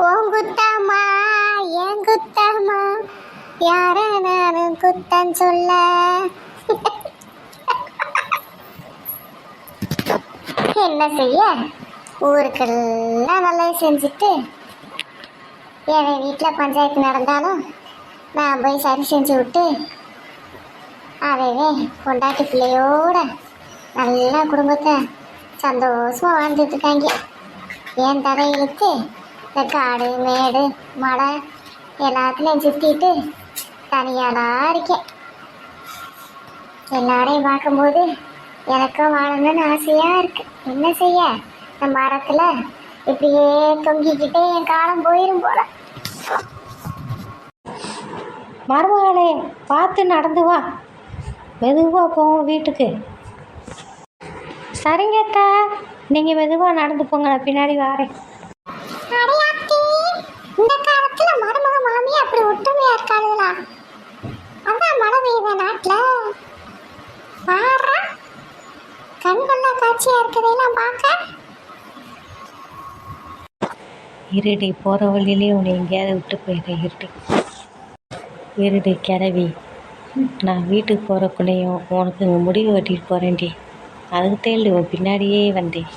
உன் குத்தம்மா என் குத்தம்மா யார நானும் குத்தம் சொல்ல. என்ன செய்ய? ஊருக்கெல்லாம் நல்லது செஞ்சுட்டு என் வீட்டில் பஞ்சாயத்து நடந்தாலும் நான் போய் சரி செஞ்சு விட்டு அவைவே கொண்டாட்டி பிள்ளையோட நல்லா குடும்பத்தை சந்தோஷமாக வாழ்ந்துட்டு இருக்காங்க. என் தடை இந்த காடு மேடு மலை எல்லாத்துலேயும் சுற்றிட்டு தனியாடா இருக்கேன். எல்லாரையும் பார்க்கும்போது எனக்கும் வாழணும்னு ஆசையாக இருக்கு. என்ன செய்ய? இந்த மரத்தில் இப்படியே தொங்கிக்கிட்டே என் காலம் போயிடும் போல. மருமகளே பார்த்து நடந்து வா. மெதுவாக போவோம் வீட்டுக்கு. சரிங்க அக்கா. நீங்கள் மெதுவாக நடந்து போங்க. நான் பின்னாடி வரேன் அடையாத்தி இந்த காலத்துல மருமக மாமி அப்படி ஒற்றுமையா இருக்காளுங்களா அதான் மழை பெய்யுத நாட்டுல பாரு காட்சியா இருக்கதையெல்லாம் பார்க்க இருடி போகிற வழியிலே உன்னை எங்கேயாவது விட்டு போயிடுறேன் இருடி. இருடி கிளவி நான் வீட்டுக்கு போகிறக்குள்ளேயும் உனக்கு இங்கே முடிவு வெட்டிட்டு போகிறேன்டி அதுக்கு தேடி உன் பின்னாடியே வந்தேன்.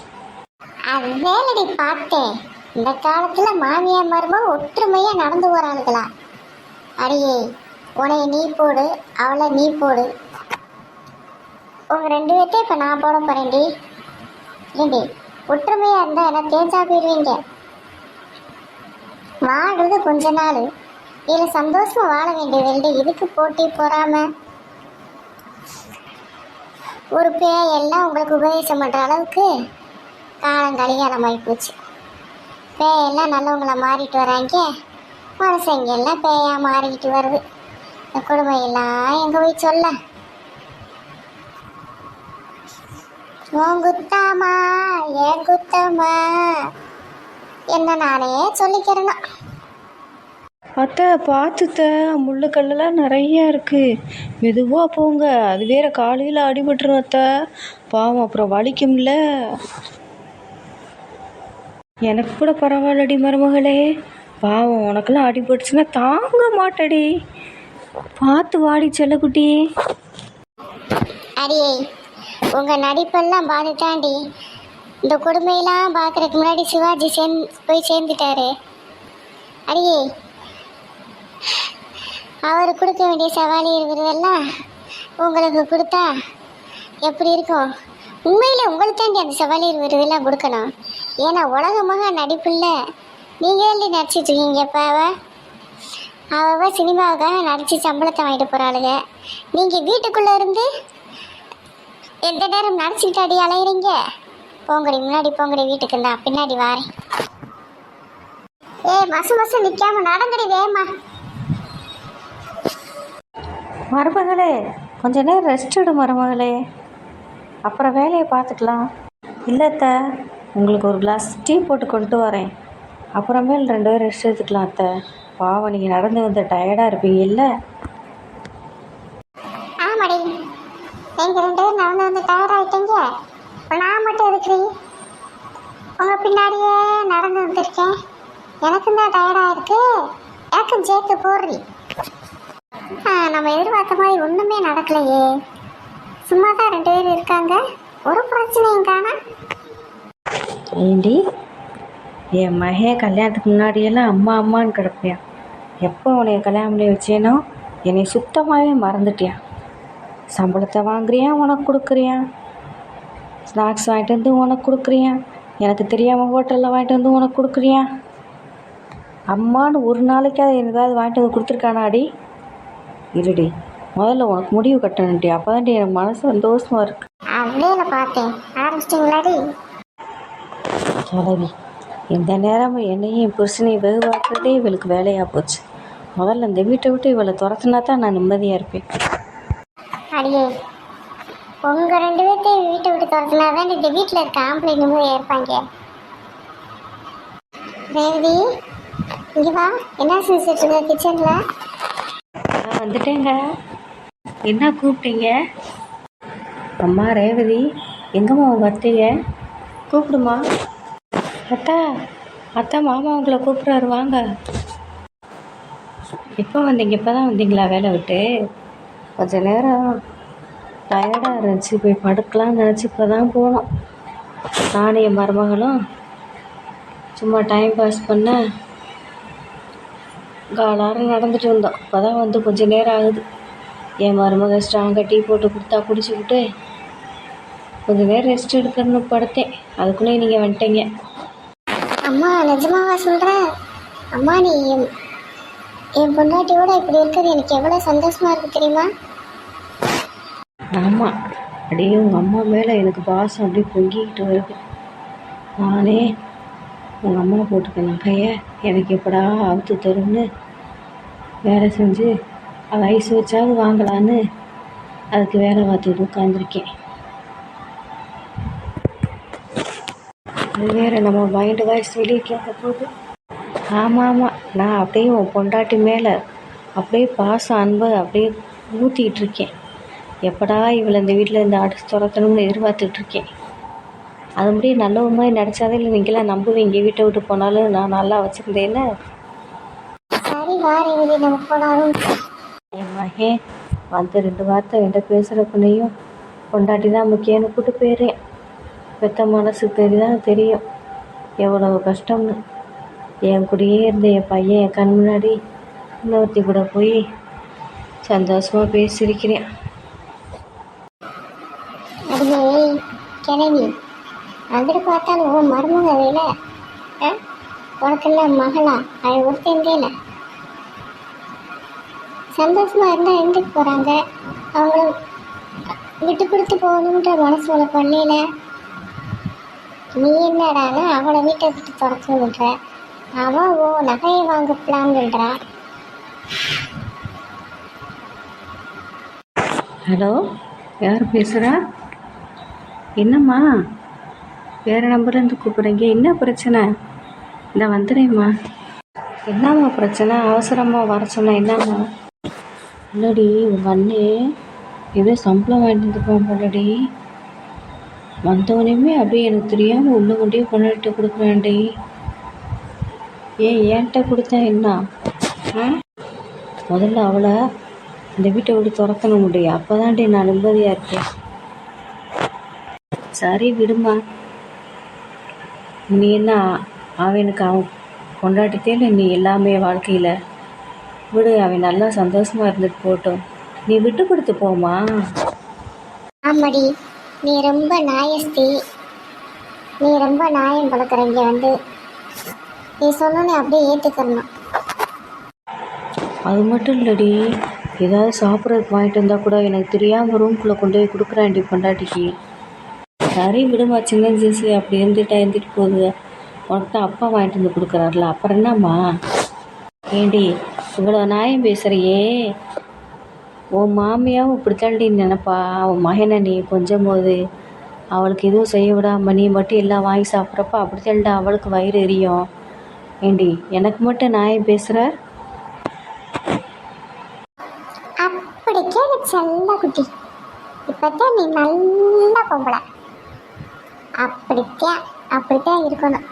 அது வேலடி பார்த்தேன் இந்த காலத்துல மாமியார் மருமக ஒற்றுமையா நடந்து போறாளுங்களா அடியே உனைய நீ போடு அவளை நீ போடு. உங்க ரெண்டு பேர்த்தையும் இப்ப நான் போட போறேன்டி. ஏண்டி? ஒற்றுமையாக இருந்தால் என்ன தேஞ்சா போயிடுவீங்க வாழ்றது கொஞ்ச நாள். இதில் சந்தோஷமாக வாழ வேண்டிய வேண்டி இதுக்கு போட்டி போகாமல் ஒரு பேயெல்லாம் உங்களுக்கு உபதேசம் பண்ணுற அளவுக்கு காலம் கலிகாலமாகி போச்சு. பேயெல்லாம் நல்லவங்களை மாறிட்டு வராங்க. மனுஷங்க எல்லாம் பேயாக மாறிக்கிட்டு வருது. இந்த கொடுமையெல்லாம் எங்கள் போய் சொல்ல? உன் குத்தாமா ஏன் குத்தாமா என்ன நானே சொல்லிக்கிறேன்னா அத்தை பார்த்துத்த முள்ளுக்கல்லாம் நிறைய இருக்குது மெதுவாக போங்க அது வேற காலையில் அடிபட்டுரும் அத்தை. பாவம் அப்புறம் வலிக்கும்ல. எனக்கு கூட பரவாயில்லடி மருமகளே. பாவம் உனக்கெல்லாம் அடிபட்டுச்சுன்னா தாங்க மாட்டடி. பார்த்து வாடி செல்லக்குட்டி. அடியே உங்கள் நடிப்பெல்லாம் பாதித்தாண்டி இந்த கொடுமையெல்லாம் பார்க்குறதுக்கு முன்னாடி சிவாஜி சேர்ந்து போய் சேர்ந்துட்டாரு. அடியே. அவர் கொடுக்க வேண்டிய சவாலி விருதெல்லாம் உங்களுக்கு கொடுத்தா எப்படி இருக்கும்? உண்மையில் உங்களுக்கு தாண்டி அந்த சவாலியர் விருதெல்லாம் கொடுக்கணும். ஏன்னா உலகமாக நடிப்பில்ல நீங்கள் தாண்டி நடிச்சிட்டு இருக்கீங்க இப்போ அவ? அவ சினிமாவுக்காக நடித்து சம்பளத்தை வாங்கிட்டு போகிறாளுங்க நீங்கள் வீட்டுக்குள்ளே இருந்து எந்த நேரம் நடிச்சுக்கிட்டு அடி அலையிறீங்க. போங்கடி முன்னாடி போங்கடி வீட்டுக்கு இருந்தா பின்னாடி வாரேன் ஏய் மசு மசு நிற்காம நடங்கடி வேமா. மருமகளே கொஞ்ச நேரம் ரெஸ்ட் எடு மருமகளே. அப்புறம் வேலையை பார்த்துக்கலாம். இல்லைத்த உங்களுக்கு ஒரு கிளாஸ் டீ போட்டு கொண்டு வரேன். அப்புறமேல் ரெண்டு பேரும் ரெஸ்ட் எடுத்துக்கலாம் அத்தை. பாவம் நீங்கள் நடந்து வந்து டயர்டாக இருப்பீங்க இல்லை ஆமாடி நீங்க ரெண்டு பேரும் நடந்து வந்து டயர்ட் இப்போ நான் மட்டும் எதுக்குறீ உங்க பின்னாடியே நடந்து வந்திருக்கேன். எனக்கும் தான் டயர்டாக இருக்கு எனக்கும் சேர்த்து போடுறி. நம்ம எதிர்பார்த்த மாதிரி ஒன்றுமே நடக்கலையே. சும்மா தான் ரெண்டு பேர் இருக்காங்க. ஒரு பிரச்சனையும் காண. ஏண்டி? என் மகே கல்யாணத்துக்கு முன்னாடியெல்லாம் அம்மா அம்மான்னு கிடப்பியான் எப்போ உனைய கல்யாணம் பண்ணி வச்சேனோ என்னை சுத்தமாகவே மறந்துட்டியா. சம்பளத்தை வாங்குறியான் உனக்கு கொடுக்குறியான் ஸ்நாக்ஸ் வாங்கிட்டு வந்து உனக்கு கொடுக்குறியான் எனக்கு தெரியாமல் ஹோட்டலில் வாங்கிட்டு வந்து உனக்கு கொடுக்குறியான் அம்மான்னு ஒரு நாளைக்காவது ஏதாவது வாங்கிட்டு வந்து கொடுத்துருக்கானாடி. இருடி முதல்ல உனக்கு முடிவு கட்டணும்டி. அப்போ எனக்கு மனசு சந்தோஷமாக இருக்கு. அவ்வளோ பார்த்தேன். ஆரம்பிச்சிட்டிங்களாடி? கிளவி எந்த நேரமும் என்னையும் என் புருஷனையும் வெகுவாக்குறதே இவளுக்கு வேலையாக போச்சு. முதல்ல இந்த வீட்டை விட்டு இவளை துரத்துனா தான் நான் நிம்மதியாக இருப்பேன். அடியே உங்க ரெண்டு பேர்த்தையும் வீட்டை விட்டு துரத்துனா தான் இந்த வீட்டில் இருக்க ஆம்பளை நிம்மதியாக இருப்பாங்க ரேவதி இங்கே வா. என்ன செஞ்சுட்டு இருக்க கிச்சனில் நான் வந்துட்டேங்க. என்ன கூப்பிட்டீங்க? அம்மா ரேவதி எங்கம்மா வர்த்தீங்க கூப்பிடுமா? அத்தா அத்தா மாமா உங்களை கூப்பிட்றாரு வாங்க. எப்போ வந்தீங்க? இப்போ தான் வந்தீங்களா? வேலை விட்டு? கொஞ்சம் நேரம். டயர்டாக இருந்துச்சு. போய் படுக்கலாம்னு நினச்சி இப்போ தான் போனோம். நானும் என் மருமகளும் சும்மா டைம் பாஸ் பண்ண காலாரம் நடந்துட்டு வந்தோம். இப்போ தான் வந்து கொஞ்ச நேரம் ஆகுது. என் மருமக ஸ்ட்ராங்காக டீ போட்டு கொடுத்தா குடிச்சுக்கிட்டு கொஞ்சம் நேரம் ரெஸ்ட் எடுக்கணும்னு படுத்தேன். அதுக்குள்ளே நீங்கள் வந்துட்டீங்க. அம்மா நிஜமாவா சொல்கிறேன் அம்மா நீ என் என் பொண்டாட்டியோட இப்படி இருக்கிறது எனக்கு எவ்வளோ சந்தோஷமாக இருக்குது தெரியுமா? ஆமாம் அப்படியே உங்கள் அம்மா மேலே எனக்கு பாசம் அப்படியே பொங்கிக்கிட்டு வருது. நானே உங்கள் அம்மா போட்டுக்க நகையை எனக்கு எப்படா அவுத்து தரும்னு வேலை செஞ்சு அது ஐஸ் வச்சாவது வாங்கலான்னு அதுக்கு வேலை பார்த்துட்டு உட்காந்துருக்கேன் அது வேறு நம்ம மைண்டு வாய்ஸ் வெளியே கேட்க போகுது. ஆமாம் ஆமாம் நான் அப்படியே உன் பொண்டாட்டி மேலே அப்படியே பாசம் அன்பை அப்படியே ஊற்றிக்கிட்டு இருக்கேன். எப்படா இவளை இந்த வீட்டில் இருந்து அடிச்சு துரத்தணும்னு எதிர்பார்த்துட்டு இருக்கேன் அது முடியும் நல்ல மாதிரி நடிச்சாதே இல்லை நீங்களாம் நம்புவீங்க வீட்டை விட்டு போனாலும் நான் நல்லா வச்சுருந்தேன்ல சரி வார இறுதி நம்ம போனாலும். என் மகன் வந்து ரெண்டு வார்த்தை என்கிட்ட பேசுகிறப்பனையும் பொண்டாட்டி தான் முக்கியம்னு கூட்டு போயிடுறேன். பெத்த மனசுக்கு தெரிதான் தெரியும். எவ்வளோ கஷ்டம்னு. என் கூடயே இருந்த என் பையன் என் கண் முன்னாடி இன்னொருத்தி கூட போய் சந்தோஷமாக பேசியிருக்கிறேன் அதுவே கிளவி அங்கிட்டு பார்த்தாலும் உன் மருமக வேல. உனக்கெல்லாம் மகளா? அது ஒருத்தேல சந்தோஷமாக இருந்தால் எந்துக்கு போகிறாங்க அவங்கள விட்டு கொடுத்து போகணுன்ற மனசு உனக்கு பண்ணல நீ என்னடானா அவளை வீட்டை விட்டு துரத்தணுன்ற அவன் ஓ நகையை வாங்க பிளான்ன்றா ஹலோ யார் பேசுகிறா என்னம்மா? வேறு நம்பர்லேருந்து கூப்பிட்றீங்க. என்ன பிரச்சனை? இந்த வந்துடுறேம்மா. என்னம்மா பிரச்சனை? அவசரமாக வர சொன்னா என்னம்மா? இல்லடி உங்கள் அண்ணே ஏதோ சம்பளம் வாங்கிட்டு வந்துருப்பான் போலடி. வந்தவனையுமே அப்படியே எனக்கு தெரியாமல் உள்ள கொண்டே கொண்டுட்டு கொடுக்குறான்டி. ஏன் ஏன்ட்ட கொடுத்தேன் என்ன? ஆ? முதல்ல அவளை இந்த வீட்டை விட்டு துரத்தணும் முடியும் அப்போ தான்டி நான் நிம்மதியாக இருக்கேன். சரி விடுமா. நீ என்ன அவனுக்கு அவன் கொண்டாடித்தேல நீ எல்லாமே வாழ்க்கையில்? விடு அவன் நல்லா சந்தோஷமாக இருந்துட்டு போகட்டும். நீ விட்டு கொடுத்து போமா ஆமாடி. நீ ரொம்ப நாயஸ்தி. நீ ரொம்ப நாயம் பழக்கிற இங்க வந்து. நீ சொன்னோன்னே அப்படியே ஏற்றுக்கணும் அது மட்டும் இல்லடி. ஏதாவது சாப்பிட்றதுக்கு வாங்கிட்டு வந்தால் கூட எனக்கு தெரியாமல் ரூம்குள்ளே கொண்டு போய் கொடுக்குறான்டி பொண்டாட்டிக்கு. சரி விடுமா சின்ன ஜூஸு அப்படி இருந்துட்டா இருந்துட்டு போகுது. உனக்கு தான் அப்பா வாங்கிட்டு வந்து கொடுக்குறாருல அப்புறம் என்னம்மா? ஏண்டி இவ்வளோ நியாயம் பேசுகிறியே உன் மாமியாவும் இப்படித்தாண்டி நினைப்பா. அவன் மகனை நீ கொஞ்சம் போது அவளுக்கு எதுவும் செய்ய விடாம நீ மட்டும் எல்லாம் வாங்கி சாப்பிட்றப்ப அப்படி தள்ளிட அவளுக்கு வயிறு எரியும். ஏண்டி எனக்கு மட்டும் நியாயம் பேசுகிற அப்படி கேளு செல்ல குட்டி இப்பதான் நீ நல்லா பொம்பளை. அப்படித்தான் அப்படித்தான் இருக்கணும்.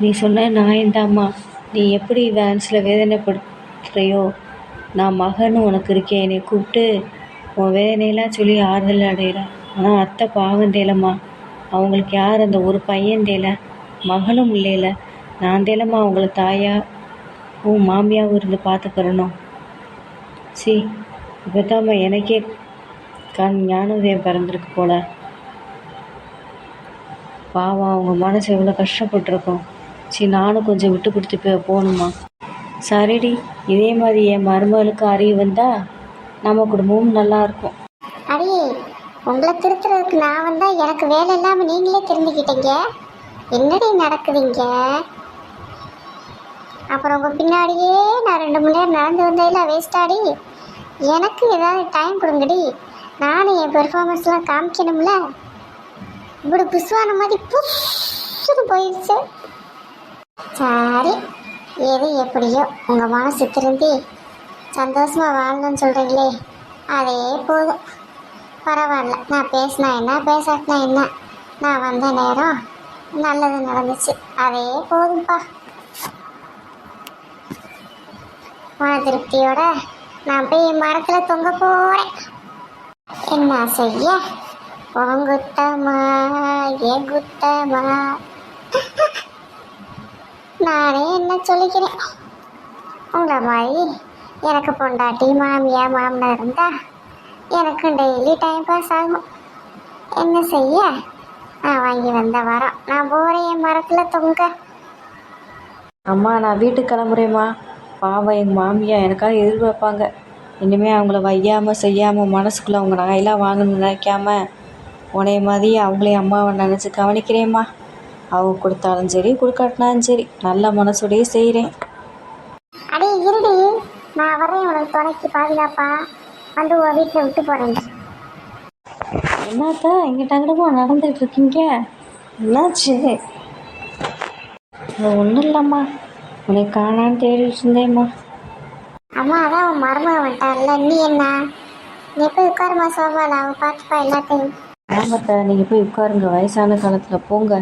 நீ சொன்ன நியாயம்தாம்மா நீ எப்படி வேன்ஸில் வேதனைப்படுத்துறையோ? நான் மகனும் உனக்கு இருக்கேன் என்னை கூப்பிட்டு உன் வேதனையெல்லாம் சொல்லி ஆறுதல் அடைகிறேன் ஆனால் அத்தை பாவம் தேலம்மா. அவங்களுக்கு யார் அந்த ஒரு பையன் தேல? மகளும் இல்லையில நான் தேலம்மா அவங்கள தாயாக உன் மாமியாகவும் இருந்து பார்த்துக்கிறணும் சி இப்போ எனக்கே கண் ஞானோதயம் பிறந்திருக்கு போல. பாவம் அவங்க மனசு எவ்வளோ கஷ்டப்பட்டிருக்கும். சரி நானும் கொஞ்சம் விட்டு கொடுத்து போ போகணுமா? சரிடி இதே மாதிரி என் மருமகளுக்கு அறிவு வந்தால் நம்ம குடும்பமும் நல்லா இருக்கும். அடியே உங்களை திருத்துறதுக்கு நான் வந்தால் எனக்கு வேலை இல்லாமல் நீங்களே திரும்பிக்கிட்டீங்க. என்னடி நடக்குதுங்க? அப்புறம் உங்கள் பின்னாடியே நான் ரெண்டு மணி நேரம் நடந்து வந்ததில் வேஸ்டாடி எனக்கு ஏதாவது டைம் கொடுங்கடி. நானும் என் பெர்ஃபார்மன்ஸ்லாம் காமிக்கணும்ல. இப்படி புஸ்வான மாதிரி புஷ்ஷுன்னு போயிடுச்சு சரி எது எப்படியோ உங்கள் மனசு திருந்தி சந்தோஷமாக வாழணும்னு சொல்கிறீங்களே அதே போதும். பரவாயில்ல நான் பேசினா என்ன பேசாட்டினா என்ன? நான் வந்த நேரம் நல்லது நடந்துச்சு அதே போதும்ப்பா மன திருப்தியோட நான் போய் மரத்தில் தொங்க போகிறேன் என்ன செய்ய? உங்குத்தமா ஏன் நானே என்ன சொல்லிக்கிறேன்? உங்களை மாதிரி எனக்கு பொண்டாட்டி மாமியா மாமனா இருந்தா எனக்கு டெய்லி டைம் பாஸ் ஆகும். என்ன செய்ய? நான் வாங்கி வந்த வரோம். நான் போகிறேன் என் மரத்தில் தொங்க. அம்மா நான் வீட்டுக்கு கிளம்புறேம்மா. பாவம் எங்கள் மாமியா எனக்காக எதிர்பார்ப்பாங்க. இனிமேல் அவங்கள வையாமல் செய்யாமல் மனசுக்குள்ளே அவங்க நகையெல்லாம் வாங்கணும்னு நினைக்காம உனைய மாதிரி அவங்களையும் அம்மாவை நினச்சி கவனிக்கிறேம்மா. அவங்க கொடுத்தாலும் சரி கொடுக்காட்டினாலும் சரி நல்ல மனசோடையே செய்கிறேன் அடே இருடி. நான் வரேன் உனக்கு துணைக்கு பாதுகாப்பா. வந்து உன் வீட்டில் விட்டு போகிறேன் என்னத்தா இங்கே டங்கடமா நடந்துட்டு இருக்கீங்க? என்னாச்சு? ஒன்றும் இல்லைம்மா. உன்னை காணான்னு தேடிட்டு இருந்தேம்மா. அம்மா அதான் உன் மருமக வந்துட்டார்ல நீ என்ன? நீ போய் உட்காருமா சோபால அவன் பார்த்துப்பா எல்லாத்தையும். ஆமாத்தா நீங்கள் போய் உட்காருங்க. வயசான காலத்தில் போங்க.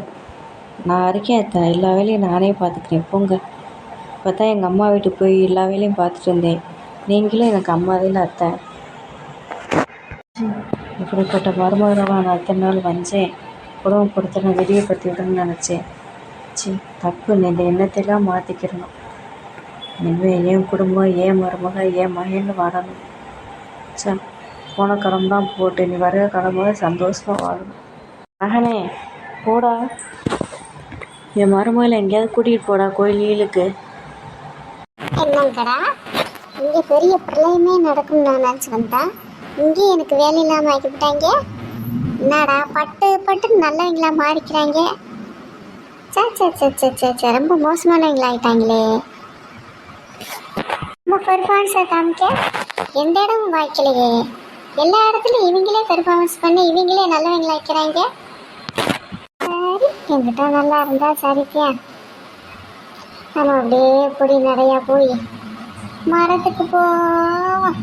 நான் இருக்கேன் அத்தா. எல்லா வேலையும் நானே பார்த்துக்கிறேன் போங்க. இப்போ தான் எங்கள் அம்மா வீட்டுக்கு போய் எல்லா வேலையும் பார்த்துட்டு இருந்தேன் நீங்களும் எனக்கு அம்மாவே இல்லை அத்தை. இப்படிப்பட்ட மருமகளாக நான் அத்தனை நாள் வந்தேன். குடும்பப்படுத்த நான் வெளியப்படுத்தி விடணும்னு நினச்சேன். சி தப்பு. இந்த எண்ணத்தையெல்லாம் மாற்றிக்கிறணும் இனிமேல் என் குடும்பம் ஏன் மருமக ஏன் மகன் வரணும் சே போன கடமை தான் போட்டு நீ வர கடம்போது சந்தோஷமாக வாழணும் மகனே போடா. என் மருமகளை எங்கேயாவது கூட்டிகிட்டு போடா கோயிலுக்கு என்னங்கடா? இங்கே பெரிய பிரளயமே நடக்கும் நான் நினச்சி வந்தேன் இங்கே எனக்கு வேலை இல்லாமல் ஆக்கிவிட்டாங்க. என்னடா பட்டு பட்டு நல்லவங்களா மாறிக்கிறாங்க. சே சே சே சே சே சே ரொம்ப மோசமானவங்களா ஆகிட்டாங்களே நம்ம பெர்ஃபார்மன்ஸை காமிக்க எந்த இடமும் வாய்க்கலையே. எல்லா இடத்துலையும் இவங்களே பெர்ஃபார்மன்ஸ் பண்ணி இவங்களே நல்லவங்களா ஆக்கிறாங்க சரி என்கிட்ட நல்லா இருந்தா சரித்தியா நம்ம அப்படியே பொடி நிறையா போய் மரத்துக்கு போவோம்.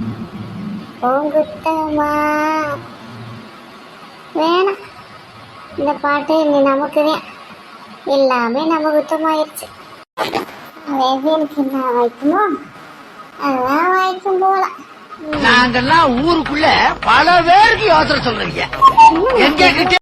போங்குத்தமா வேணாம். இந்த பாட்டு இனி நமக்கு தான் எல்லாமே நம்ம குத்தமாயிருச்சு. வேவியனுக்கு என்ன வாய்க்குமோ அதெல்லாம் வாய்க்கும் போகலாம் நாங்கெல்லாம் ஊருக்குள்ள பல பேருக்கு யோசனை சொல்றீங்க. எங்க கிட்ட